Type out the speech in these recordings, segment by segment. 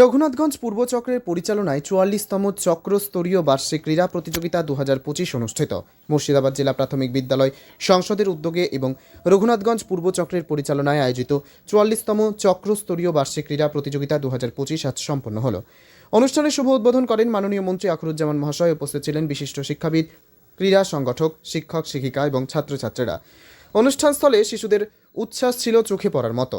রঘুনাথগঞ্জ পূর্ব চক্রের পরিচালনায় চুয়াল্লিশতম চক্রস্তরীয় বার্ষিক ক্রীড়া প্রতিযোগিতা দু পঁচিশ অনুষ্ঠিত। মুর্শিদাবাদ জেলা প্রাথমিক বিদ্যালয় সংসদের উদ্যোগে এবং রঘুনাথগঞ্জ পূর্ব চক্রের পরিচালনায় আয়োজিত চুয়াল্লিশতম চক্রস্তরীয় বার্ষিক ক্রীড়া প্রতিযোগিতা দু পঁচিশ আজ সম্পন্ন হল। অনুষ্ঠানে শুভ উদ্বোধন করেন মাননীয় মন্ত্রী আখরুজ্জামান মহাশয়, উপস্থিত ছিলেন বিশিষ্ট শিক্ষাবিদ, ক্রীড়া সংগঠক, শিক্ষক, শিক্ষিকা এবং ছাত্রছাত্রীরা। অনুষ্ঠানস্থলে শিশুদের উচ্ছ্বাস ছিল চোখে পড়ার মতো।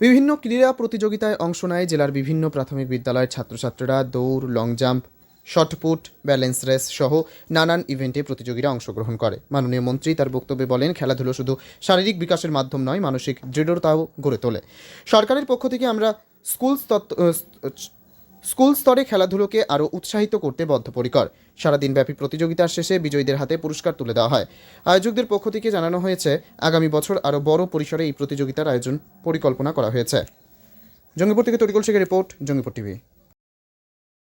বিভিন্ন ক্রীড়া প্রতিযোগিতায় অংশ নেয় জেলার বিভিন্ন প্রাথমিক বিদ্যালয়ের ছাত্রছাত্রীরা, দৌড় long jump shot put balance race সহ নানান ইভেন্টে প্রতিযোগীরা অংশগ্রহণ করে। মাননীয় মন্ত্রী তার বক্তব্যে বলেন, খেলাধুলো শুধু শারীরিক বিকাশের মাধ্যম নয়, মানসিক দৃঢ়তাও গড়ে তোলে। সরকারের পক্ষ থেকে আমরা স্কুল স্কুল স্তরে খেলাধুলোকে আরও উৎসাহিত করতে বদ্ধপরিকর। সারাদিনব্যাপী প্রতিযোগিতার শেষে বিজয়ীদের হাতে পুরস্কার তুলে দেওয়া হয়। আয়োজকদের পক্ষ থেকে জানানো হয়েছে আগামী বছর আরও বড় পরিসরে এই প্রতিযোগিতার আয়োজন পরিকল্পনা করা হয়েছে। জঙ্গিপুর থেকে তরিকুল শেখের রিপোর্ট জঙ্গিপুর টিভি।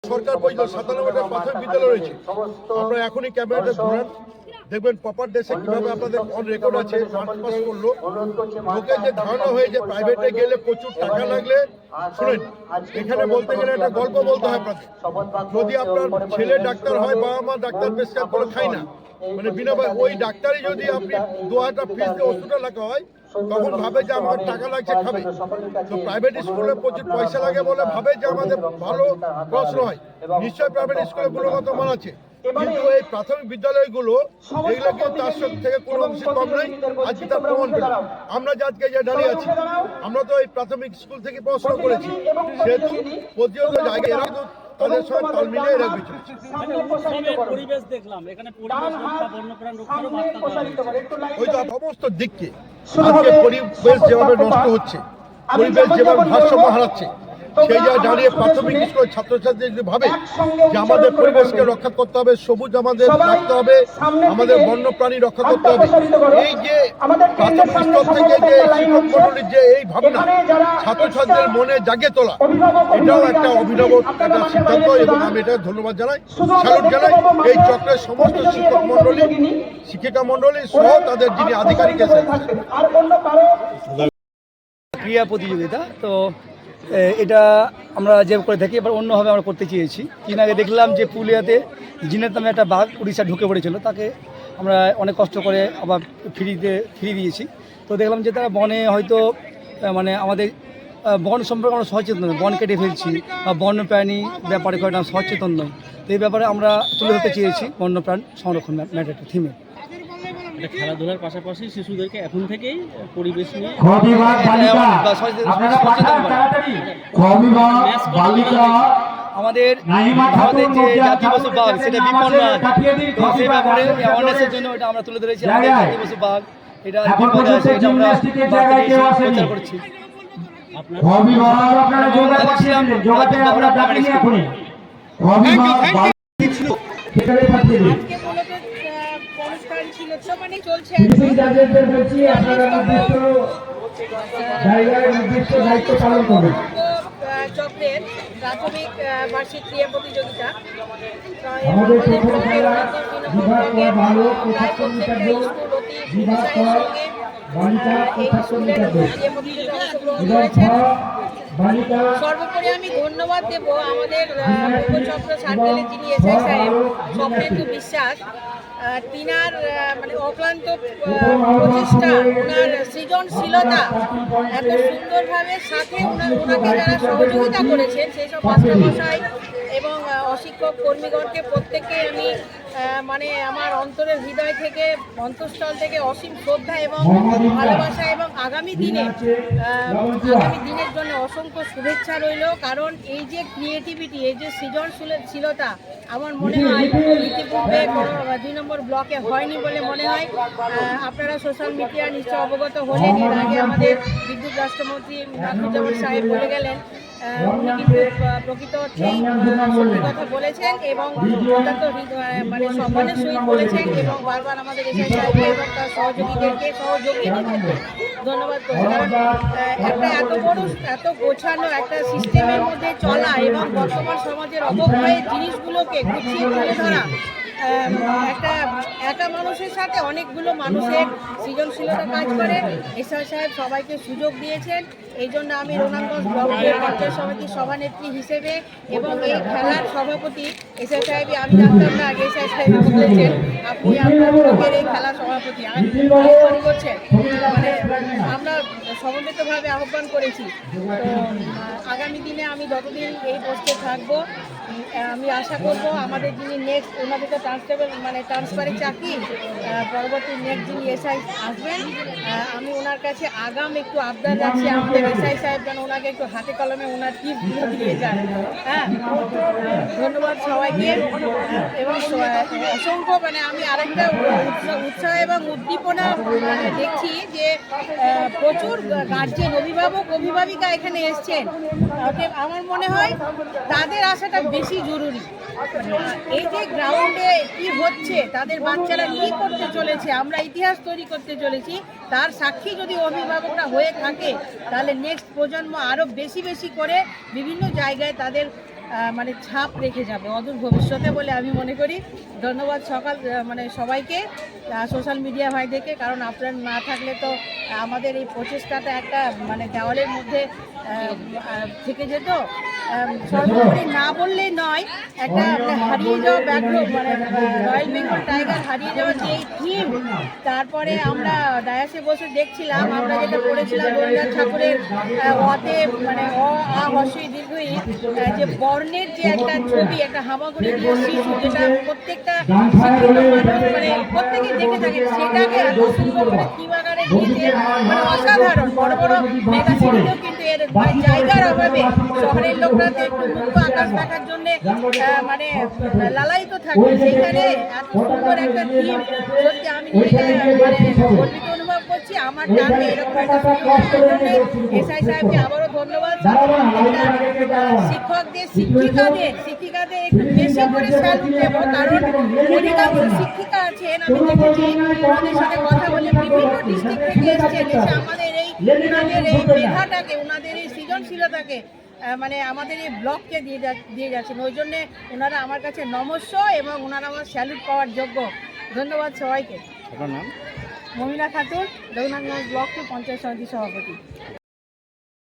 সরকার বলছিল সাতানব্বইটা প্রাথমিক বিদ্যালয় রয়েছে। আপনারা এখনই ক্যামেরাটা ঘুরান। দেখবেন প্রপার দেশে কীভাবে আপনাদের অন রেকর্ড আছে করল। লোকের যে ধারণা হয়ে যে প্রাইভেটে গেলে প্রচুর টাকা লাগলে, শুনেন, এখানে বলতে গেলে একটা গল্প বলতে হয় আপনাদের। যদি আপনার ছেলে ডাক্তার হয়, বাবা মা ডাক্তার প্রেসক্রাইব করে খায় না মানে বিনা ওই ডাক্তারই যদি আপনি দু হাজার ফিস দিয়ে ওষুধটা লেখা হয়, তখন ভাবে যে আমার টাকা লাগছে, খাবে। তো প্রাইভেট স্কুলে প্রচুর পয়সা লাগে বলে ভাবে যে আমাদের ভালো প্রশ্ন হয়। নিশ্চয় প্রাইভেট স্কুলে গুণগত মান আছে। কিন্তু এই প্রাথমিক বিদ্যালয়গুলো তার থেকে কোনো অংশে কম নাই আজকে তার প্রমাণ পেলাম। আমরা যে আজকে যে দাঁড়িয়ে আছি আমরা তো এই প্রাথমিক স্কুল থেকে পড়াশোনা করেছি। সেহেতু প্রতিনিয়ত জায়গায় এরা কিন্তু তাদের সঙ্গে তাল মিলিয়ে পরিবেশ দেখলাম এখানে ওই তো সমস্ত দিককে আজকে পরিবেশ যেভাবে নষ্ট হচ্ছে পরিবেশ যেভাবে ভারসাম্য হারাচ্ছে সেই জায়গায় দাঁড়িয়ে প্রাথমিক স্কুলের ছাত্রছাত্রী যদি ভাবে যে আমাদের পরিবেশকে রক্ষা করতে হবে সবুজ আমাদের রাখতে হবে আমাদের বন্যপ্রাণী রক্ষা করতে হবে। এই যে প্রাথমিক স্তর থেকে যে শিক্ষক মন্ডলীর যে এই ভাবনা ছাত্রছাত্রীদের মনে জাগিয়ে তোলা এটাও একটা অভিনব একটা সিদ্ধান্ত এবং আমি এটা ধন্যবাদ জানাই। স্যালুট জানাই এই চক্রের সমস্ত শিক্ষক মন্ডলী শিক্ষিকা মন্ডলী সহ তাদের যিনি আধিকারিক এসেছেন। ক্রীড়া প্রতিযোগিতা তো এটা আমরা যে করে থাকি, এবার অন্যভাবে আমরা করতে চেয়েছি। কিন আগে দেখলাম যে পুরুলিয়াতে জিনের নামে একটা বাঘ উড়িষ্যা ঢুকে পড়েছিল, তাকে আমরা অনেক কষ্ট করে আবার ফিরিতে, ফিরিয়ে দিয়েছি। তো দেখলাম যে তারা বনে হয়তো মানে আমাদের বন সম্পর্কে আমরা সচেতন নই, বন কেটে ফেলছি বা বন্যপ্রাণী ব্যাপারে কয়েকটা সচেতন নই। তো এই ব্যাপারে আমরা তুলে ধরতে চেয়েছি বন্যপ্রাণ সংরক্ষণ ম্যাটারটা, থিমে। খেলাধুলার পাশাপাশি শিশুদেরকে এখন থেকেই পরিবেশ নিয়ে আমাদের আমাদের যে জাতীয় পশু বাঘ সেটা বিপন্ন আছে, কাটিয়ে দিন, তো সেই ব্যাপারে অ্যাওয়ারনেসের জন্য জন্য এটা আমরা তুলে ধরেছি। আমাদের জায়গায়। জাতীয় পশু বাঘ এটা এখন আছে এটা আমরা জিমন্যাস্টিকের বাঘকে জায়গায় কেউ এসে আসেনি। প্রচার করছি। আপনার ছিল চলছে ফিনিশিং বলছি আপনারা নির্দিষ্ট জায়গায় নির্দিষ্ট দায়িত্ব পালন করবেন চক্রের প্রাথমিক বার্ষিক ক্রীড়া প্রতিযোগিতা। আমাদের প্রথম খেলা বিভাগ ব্লকের ভালো পঁচাত্তর মিটার দৌড় বিভাগ উৎসাহের সঙ্গে বালিকা এই পঁচাত্তর মিটার দৌড়। ক্রীড়া প্রতিযোগিতায় বিভাগ ছয় বালিকা সর্বোপরি আমি ধন্যবাদ দেব আমাদের পূর্বচক্র সার্কেলের যিনি এসআই সাহেব, স্বপ্নেন্দু বিশ্বাস তিনার মানে অক্লান্ত প্রচেষ্টা, ওনার সৃজনশীলতা এত সুন্দরভাবে সাথে ওনার ওনাকে যারা সহযোগিতা করেছেন, সেই সব মাস্টারমশাই এবং অশিক্ষক কর্মীগণকে প্রত্যেককে আমি মানে আমার অন্তরের হৃদয় থেকে অন্তঃস্থল থেকে অসীম শ্রদ্ধা এবং ভালোবাসা এবং আগামী দিনে আগামী দিনের জন্য অসংখ্য শুভেচ্ছা রইল। কারণ এই যে ক্রিয়েটিভিটি এই যে সৃজনশীলতা আমার মনে হয় ইতিপূর্বে দুই নম্বর ব্লকে হয়নি বলে মনে হয়। আপনারা সোশ্যাল মিডিয়া নিশ্চয় অবগত হলেন। এর আগে আমাদের বিদ্যুৎ রাষ্ট্রমন্ত্রী নাথুজ্জামান সাহেব বলে গেলেন প্রকৃত অর্থেই সত্যি কথা বলেছেন এবং অত্যন্ত মানে সম্মানের সহিত বলেছেন এবং বারবার আমাদের এসআই সাহেবকে এবং তার সহযোগীদেরকে সহযোগীদেরকে ধন্যবাদ একটা এত বড় এত গোছানো একটা সিস্টেমের মধ্যে চলা এবং বর্তমান সমাজের অবক্ষয়ের জিনিসগুলোকে গুছিয়ে তুলে ধরা একটা একটা মানুষের সাথে অনেকগুলো মানুষের সৃজনশীলতা কাজ করে। এসআর সাহেব সবাইকে সুযোগ দিয়েছেন। এই জন্য আমি রোনাগঞ্জ ব্লকের পঞ্চায়েত সমিতির সভানেত্রী হিসেবে এবং এই খেলার সভাপতি এসআর সাহেব আমি জানতাম না আগে এসআর সাহেব বলেছেন, আপনি আপনার ব্লকের এই খেলার সভাপতি। আমি করছেন? সমবেতভাবে আহ্বান করেছি। তো আগামী দিনে আমি যতদিন এই পোস্টে থাকব আমি আশা করব আমাদের যিনি নেক্সট ওনাদের তো ট্রান্সফার মানে ট্রান্সফারের চাকরি পরবর্তী নেক্সট যিনি এসআই আসবেন আমি ওনার কাছে আগাম একটু আবদার রাখছি, আমাদের এসআই সাহেব যেন ওনাকে একটু হাতে কলমে ওনার টিপগুলো দিয়ে যান। হ্যাঁ ধন্যবাদ সবাইকে, এবং অসংখ্য মানে আমি আরেকটা উৎসাহ উৎসাহ এবং উদ্দীপনা মানে দেখছি যে প্রচুর গার্জেন, অভিভাবক, অভিভাবিকা এখানে এসছেন। অতএব আমার মনে হয় তাদের আসাটা বেশি জরুরি। এই যে গ্রাউন্ডে কি হচ্ছে, তাদের বাচ্চারা কি করতে চলেছে, আমরা ইতিহাস তৈরি করতে চলেছি, তার সাক্ষী যদি অভিভাবকরা হয়ে থাকে, তাহলে নেক্সট প্রজন্ম আরও বেশি বেশি করে বিভিন্ন জায়গায় তাদের মানে ছাপ রেখে যাবে অদূর ভবিষ্যতে বলে আমি মনে করি। ধন্যবাদ সকাল মানে সবাইকে সোশ্যাল মিডিয়া ভাই ভাইদেরকে, কারণ আপনারা না থাকলে তো আমাদের এই প্রচেষ্টাটা একটা মানে দেওয়ালের মধ্যে থেকে যেত। সর্বোপরি না বললেই নয়, একটা হারিয়ে যাওয়া ব্যাঘ্র মানে রয়্যাল বেঙ্গল টাইগার হারিয়ে যাওয়া যে থিম তারপরে আমরা ডায়াসে বসে দেখছিলাম, আমরা যেটা পড়েছিলাম রবীন্দ্রনাথ ঠাকুরের অতে মানে অ, আ দীর্ঘই যে বর্ণের যে একটা ছবি একটা হামাগুড়ি দিয়ে শিশু যেটা প্রত্যেকটা মানে প্রত্যেকে দেখে থাকে সেটাকে এত সুন্দর করে আকারে মানে অসাধারণ। বড় বড় মেগা সিটিতেও কিন্তু এর জায়গার অভাবে শহরের লোকরা তো একটু মুক্ত আকাশ দেখার জন্য মানে লালায়িত থাকে সেখানে এত সুন্দর একটা থিম সত্যি আমি নিজেকে মানে গর্বিত করছি আমার এরকম এসআই সাহেবকে আবারও ধন্যবাদ। শিক্ষকদের শিক্ষিকাদের শিক্ষিকাদের একটু বেশি করে স্যালুট দেবো কারণ অধিকাংশ শিক্ষিকা আছেন। আমি দেখেছি ওনাদের সাথে কথা বলে বিভিন্ন ডিস্ট্রিক্ট থেকে এসছেন এসে আমাদের এই ওনাদের এই মেধাটাকে ওনাদের এই সৃজনশীলতাকে মানে আমাদের এই ব্লককে দিয়ে যা- দিয়ে যাচ্ছেন। ওই জন্যে ওনারা আমার কাছে নমস্য এবং ওনারা আমার স্যালুট পাওয়ার যোগ্য। ধন্যবাদ সবাইকে। মমিনা খাতুন রঘুনাথগঞ্জ ব্লক পঞ্চায়েত সমিতি সভাপতি।